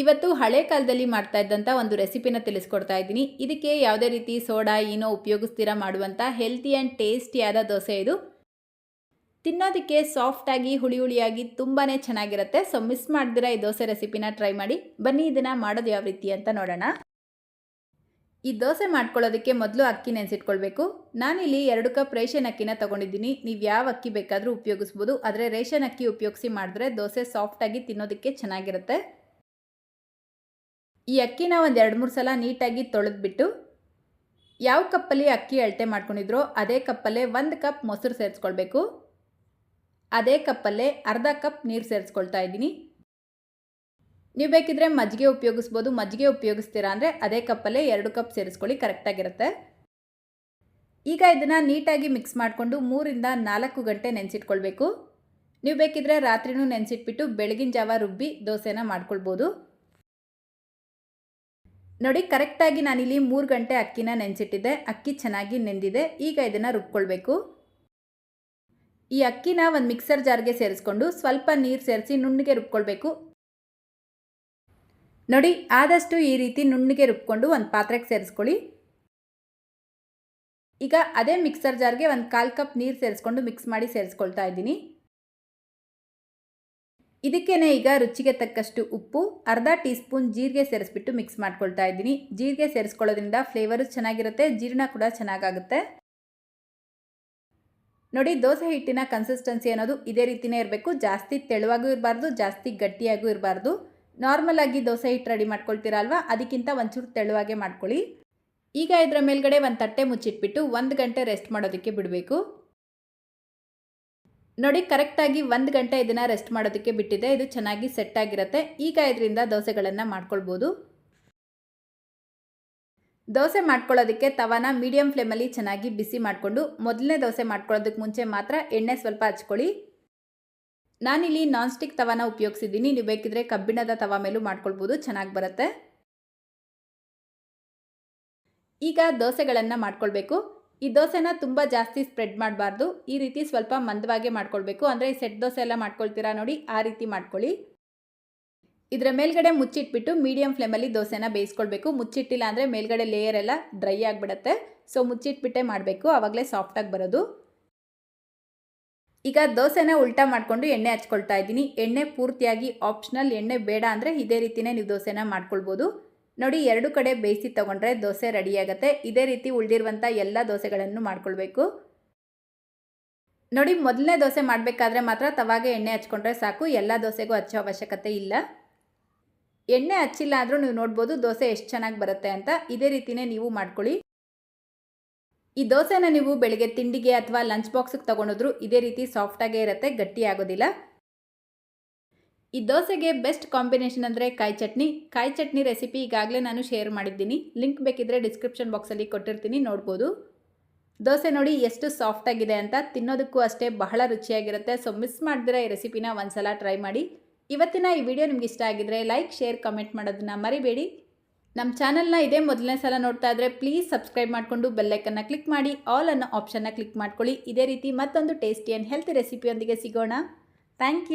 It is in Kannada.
ಇವತ್ತು ಹಳೆ ಕಾಲದಲ್ಲಿ ಮಾಡ್ತಾ ಇದ್ದಂಥ ಒಂದು ರೆಸಿಪಿನ ತಿಳಿಸ್ಕೊಡ್ತಾ ಇದ್ದೀನಿ. ಇದಕ್ಕೆ ಯಾವುದೇ ರೀತಿ ಸೋಡಾ ಏನೋ ಉಪಯೋಗಿಸ್ತೀರಾ ಮಾಡುವಂಥ ಹೆಲ್ತಿ ಆ್ಯಂಡ್ ಟೇಸ್ಟಿಯಾದ ದೋಸೆ ಇದು. ತಿನ್ನೋದಕ್ಕೆ ಸಾಫ್ಟಾಗಿ ಹುಳಿ ಹುಳಿಯಾಗಿ ತುಂಬಾ ಚೆನ್ನಾಗಿರುತ್ತೆ. ಸೊ ಮಿಸ್ ಮಾಡ್ದಿರ ಈ ದೋಸೆ ರೆಸಿಪಿನ ಟ್ರೈ ಮಾಡಿ. ಬನ್ನಿ, ಇದನ್ನು ಮಾಡೋದು ಯಾವ ರೀತಿ ಅಂತ ನೋಡೋಣ. ಈ ದೋಸೆ ಮಾಡ್ಕೊಳ್ಳೋದಕ್ಕೆ ಮೊದಲು ಅಕ್ಕಿ ನೆನೆಸಿಟ್ಕೊಳ್ಬೇಕು. ನಾನಿಲ್ಲಿ ಎರಡು ಕಪ್ ರೇಷನ್ ಅಕ್ಕಿನ ತೊಗೊಂಡಿದ್ದೀನಿ. ನೀವು ಯಾವ ಅಕ್ಕಿ ಬೇಕಾದರೂ ಉಪಯೋಗಿಸ್ಬೋದು. ಆದರೆ ರೇಷನ್ ಅಕ್ಕಿ ಉಪಯೋಗಿಸಿ ಮಾಡಿದ್ರೆ ದೋಸೆ ಸಾಫ್ಟಾಗಿ ತಿನ್ನೋದಕ್ಕೆ ಚೆನ್ನಾಗಿರುತ್ತೆ. ಈ ಅಕ್ಕಿನ ಒಂದು ಎರಡು ಮೂರು ಸಲ ನೀಟಾಗಿ ತೊಳೆದ್ಬಿಟ್ಟು ಯಾವ ಕಪ್ಪಲ್ಲಿ ಅಕ್ಕಿ ಅಳತೆ ಮಾಡ್ಕೊಂಡಿದ್ರೋ ಅದೇ ಕಪ್ಪಲ್ಲೇ ಒಂದು ಕಪ್ ಮೊಸರು ಸೇರಿಸ್ಕೊಳ್ಬೇಕು. ಅದೇ ಕಪ್ಪಲ್ಲೇ ಅರ್ಧ ಕಪ್ ನೀರು ಸೇರಿಸ್ಕೊಳ್ತಾ ಇದ್ದೀನಿ. ನೀವು ಬೇಕಿದ್ರೆ ಮಜ್ಜಿಗೆ ಉಪಯೋಗಿಸ್ಬೋದು. ಮಜ್ಜಿಗೆ ಉಪಯೋಗಿಸ್ತೀರಾ ಅಂದರೆ ಅದೇ ಕಪ್ಪಲ್ಲೇ ಎರಡು ಕಪ್ ಸೇರಿಸ್ಕೊಳ್ಳಿ, ಕರೆಕ್ಟಾಗಿರುತ್ತೆ. ಈಗ ಇದನ್ನು ನೀಟಾಗಿ ಮಿಕ್ಸ್ ಮಾಡಿಕೊಂಡು ಮೂರಿಂದ ನಾಲ್ಕು ಗಂಟೆ ನೆನೆಸಿಟ್ಕೊಳ್ಬೇಕು. ನೀವು ಬೇಕಿದ್ರೆ ರಾತ್ರಿನೂ ನೆನೆಸಿಟ್ಬಿಟ್ಟು ಬೆಳಗಿನ ಜಾವ ರುಬ್ಬಿ ದೋಸೆನ ಮಾಡ್ಕೊಳ್ಬೋದು. ನೋಡಿ, ಕರೆಕ್ಟಾಗಿ ನಾನಿಲ್ಲಿ ಮೂರು ಗಂಟೆ ಅಕ್ಕಿನ ನೆನೆಸಿಟ್ಟಿದ್ದೆ. ಅಕ್ಕಿ ಚೆನ್ನಾಗಿ ನೆಂದಿದೆ. ಈಗ ಇದನ್ನು ರುಬ್ಕೊಳ್ಬೇಕು. ಈ ಅಕ್ಕಿನ ಒಂದು ಮಿಕ್ಸರ್ ಜಾರ್ಗೆ ಸೇರಿಸ್ಕೊಂಡು ಸ್ವಲ್ಪ ನೀರು ಸೇರಿಸಿ ನುಣ್ಣಗೆ ರುಬ್ಕೊಳ್ಬೇಕು. ನೋಡಿ, ಆದಷ್ಟು ಈ ರೀತಿ ನುಣ್ಣಗೆ ರುಬ್ಕೊಂಡು ಒಂದು ಪಾತ್ರೆಗೆ ಸೇರಿಸ್ಕೊಳ್ಳಿ. ಈಗ ಅದೇ ಮಿಕ್ಸರ್ ಜಾರ್ಗೆ ಒಂದು ಕಾಲು ಕಪ್ ನೀರು ಸೇರಿಸ್ಕೊಂಡು ಮಿಕ್ಸ್ ಮಾಡಿ ಸೇರಿಸ್ಕೊಳ್ತಾ ಇದ್ದೀನಿ. ಇದಕ್ಕೇನೆ ಈಗ ರುಚಿಗೆ ತಕ್ಕಷ್ಟು ಉಪ್ಪು, ಅರ್ಧ ಟೀ ಸ್ಪೂನ್ ಜೀರಿಗೆ ಸೇರಿಸ್ಬಿಟ್ಟು ಮಿಕ್ಸ್ ಮಾಡ್ಕೊಳ್ತಾ ಇದ್ದೀನಿ. ಜೀರಿಗೆ ಸೇರಿಸ್ಕೊಳ್ಳೋದ್ರಿಂದ ಫ್ಲೇವರು ಚೆನ್ನಾಗಿರುತ್ತೆ, ಜೀರ್ಣ ಕೂಡ ಚೆನ್ನಾಗಾಗುತ್ತೆ. ನೋಡಿ, ದೋಸೆ ಹಿಟ್ಟಿನ ಕನ್ಸಿಸ್ಟೆನ್ಸಿ ಅನ್ನೋದು ಇದೇ ರೀತಿಯೇ ಇರಬೇಕು. ಜಾಸ್ತಿ ತೆಳುವಾಗೂ ಇರಬಾರ್ದು, ಜಾಸ್ತಿ ಗಟ್ಟಿಯಾಗೂ ಇರಬಾರ್ದು. ನಾರ್ಮಲ್ ಆಗಿ ದೋಸೆ ಹಿಟ್ಟು ರೆಡಿ ಮಾಡ್ಕೊಳ್ತೀರಾ ಅಲ್ವಾ ಅದಕ್ಕಿಂತ ಒಂಚೂರು ತೆಳುವಾಗೆ ಮಾಡ್ಕೊಳ್ಳಿ. ಈಗ ಇದರ ಮೇಲ್ಗಡೆ ಒಂದು ತಟ್ಟೆ ಮುಚ್ಚಿಟ್ಬಿಟ್ಟು ಒಂದು ಗಂಟೆ ರೆಸ್ಟ್ ಮಾಡೋದಕ್ಕೆ ಬಿಡಬೇಕು. ನೋಡಿ, ಕರೆಕ್ಟಾಗಿ ಒಂದು ಗಂಟೆ ಇದನ್ನು ರೆಸ್ಟ್ ಮಾಡೋದಕ್ಕೆ ಬಿಟ್ಟಿದೆ. ಇದು ಚೆನ್ನಾಗಿ ಸೆಟ್ ಆಗಿರುತ್ತೆ. ಈಗ ಇದರಿಂದ ದೋಸೆಗಳನ್ನು ಮಾಡ್ಕೊಳ್ಬೋದು. ದೋಸೆ ಮಾಡ್ಕೊಳ್ಳೋದಕ್ಕೆ ತವಾನ ಮೀಡಿಯಂ ಫ್ಲೇಮಲ್ಲಿ ಚೆನ್ನಾಗಿ ಬಿಸಿ ಮಾಡಿಕೊಂಡು, ಮೊದಲನೇ ದೋಸೆ ಮಾಡ್ಕೊಳ್ಳೋದಕ್ಕೆ ಮುಂಚೆ ಮಾತ್ರ ಎಣ್ಣೆ ಸ್ವಲ್ಪ ಹಚ್ಕೊಳ್ಳಿ. ನಾನಿಲ್ಲಿ ನಾನ್ ಸ್ಟಿಕ್ ತವಾನ ಉಪಯೋಗಿಸಿದ್ದೀನಿ. ನೀವು ಬೇಕಿದ್ರೆ ಕಬ್ಬಿಣದ ತವ ಮೇಲೂ ಮಾಡ್ಕೊಳ್ಬೋದು. ಚೆನ್ನಾಗಿ ಬರುತ್ತೆ. ಈಗ ದೋಸೆಗಳನ್ನು ಮಾಡ್ಕೊಳ್ಬೇಕು. ಈ ದೋಸೆನ ತುಂಬ ಜಾಸ್ತಿ ಸ್ಪ್ರೆಡ್ ಮಾಡಬಾರ್ದು. ಈ ರೀತಿ ಸ್ವಲ್ಪ ಮಂದವಾಗೆ ಮಾಡ್ಕೊಳ್ಬೇಕು. ಅಂದರೆ ಸೆಟ್ ದೋಸೆ ಎಲ್ಲ ಮಾಡ್ಕೊಳ್ತೀರಾ ನೋಡಿ, ಆ ರೀತಿ ಮಾಡ್ಕೊಳ್ಳಿ. ಇದರ ಮೇಲ್ಗಡೆ ಮುಚ್ಚಿಟ್ಬಿಟ್ಟು ಮೀಡಿಯಂ ಫ್ಲೇಮಲ್ಲಿ ದೋಸೆನ ಬೇಯಿಸ್ಕೊಳ್ಬೇಕು. ಮುಚ್ಚಿಟ್ಟಿಲ್ಲ ಅಂದರೆ ಮೇಲ್ಗಡೆ ಲೇಯರ್ ಎಲ್ಲ ಡ್ರೈ ಆಗಿಬಿಡುತ್ತೆ. ಸೊ ಮುಚ್ಚಿಟ್ಬಿಟ್ಟೆ ಮಾಡಬೇಕು. ಆವಾಗಲೇ ಸಾಫ್ಟಾಗಿ ಬರೋದು. ಈಗ ದೋಸೆನ ಉಲ್ಟಾ ಮಾಡಿಕೊಂಡು ಎಣ್ಣೆ ಹಚ್ಕೊಳ್ತಾ ಇದ್ದೀನಿ. ಎಣ್ಣೆ ಪೂರ್ತಿಯಾಗಿ ಆಪ್ಷನಲ್ ಎಣ್ಣೆ ಬೇಡ ಅಂದರೆ ಇದೇ ರೀತಿಯೇ ನೀವು ದೋಸೆನ ಮಾಡ್ಕೊಳ್ಬೋದು. ನೋಡಿ, ಎರಡು ಕಡೆ ಬೇಯಿಸಿ ತಗೊಂಡ್ರೆ ದೋಸೆ ರೆಡಿಯಾಗುತ್ತೆ ಇದೇ ರೀತಿ ಉಳಿದಿರುವಂಥ ಎಲ್ಲ ದೋಸೆಗಳನ್ನು ಮಾಡ್ಕೊಳ್ಬೇಕು. ನೋಡಿ, ಮೊದಲನೇ ದೋಸೆ ಮಾಡಬೇಕಾದ್ರೆ ಮಾತ್ರ ತವಾಗೆ ಎಣ್ಣೆ ಹಚ್ಕೊಂಡ್ರೆ ಸಾಕು. ಎಲ್ಲ ದೋಸೆಗೂ ಹಚ್ಚೋ ಅವಶ್ಯಕತೆ ಇಲ್ಲ. ಎಣ್ಣೆ ಹಚ್ಚಿಲ್ಲ ಆದರೂ ನೀವು ನೋಡ್ಬೋದು ದೋಸೆ ಎಷ್ಟು ಚೆನ್ನಾಗಿ ಬರುತ್ತೆ ಅಂತ. ಇದೇ ರೀತಿಯೇ ನೀವು ಮಾಡ್ಕೊಳ್ಳಿ. ಈ ದೋಸೆನ ನೀವು ಬೆಳಗ್ಗೆ ತಿಂಡಿಗೆ ಅಥವಾ ಲಂಚ್ ಬಾಕ್ಸಿಗೆ ತೊಗೊಂಡಿದ್ರು ಇದೇ ರೀತಿ ಸಾಫ್ಟಾಗೇ ಇರುತ್ತೆ, ಗಟ್ಟಿ ಆಗೋದಿಲ್ಲ. ಈ ದೋಸೆಗೆ ಬೆಸ್ಟ್ ಕಾಂಬಿನೇಷನ್ ಅಂದರೆ ಕಾಯಿ ಚಟ್ನಿ. ಕಾಯಿ ಚಟ್ನಿ ರೆಸಿಪಿ ಈಗಾಗಲೇ ನಾನು ಶೇರ್ ಮಾಡಿದ್ದೀನಿ. ಲಿಂಕ್ ಬೇಕಿದ್ರೆ ಡಿಸ್ಕ್ರಿಪ್ಷನ್ ಬಾಕ್ಸಲ್ಲಿ ಕೊಟ್ಟಿರ್ತೀನಿ, ನೋಡ್ಬೋದು. ದೋಸೆ ನೋಡಿ ಎಷ್ಟು ಸಾಫ್ಟಾಗಿದೆ ಅಂತ. ತಿನ್ನೋದಕ್ಕೂ ಅಷ್ಟೇ ಬಹಳ ರುಚಿಯಾಗಿರುತ್ತೆ. ಸೊ ಮಿಸ್ ಮಾಡಿದ್ರೆ ಈ ರೆಸಿಪಿನ ಒಂದ್ಸಲ ಟ್ರೈ ಮಾಡಿ. ಇವತ್ತಿನ ಈ ವಿಡಿಯೋ ನಿಮ್ಗೆ ಇಷ್ಟ ಆಗಿದ್ರೆ ಲೈಕ್ ಶೇರ್ ಕಮೆಂಟ್ ಮಾಡೋದನ್ನ ಮರಿಬೇಡಿ. ನಮ್ಮ ಚಾನಲ್ನ ಇದೇ ಮೊದಲನೇ ಸಲ ನೋಡ್ತಾ ಇದ್ರೆ ಪ್ಲೀಸ್ ಸಬ್ಸ್ಕ್ರೈಬ್ ಮಾಡಿಕೊಂಡು ಬೆಲ್ಲೈಕನ್ನು ಕ್ಲಿಕ್ ಮಾಡಿ. ಆಲ್ ಅನ್ನೋ ಆಪ್ಷನ್ನ ಕ್ಲಿಕ್ ಮಾಡ್ಕೊಳ್ಳಿ. ಇದೇ ರೀತಿ ಮತ್ತೊಂದು ಟೇಸ್ಟಿ ಆ್ಯಂಡ್ ಹೆಲ್ತಿ ರೆಸಿಪಿಯೊಂದಿಗೆ ಸಿಗೋಣ. Thank you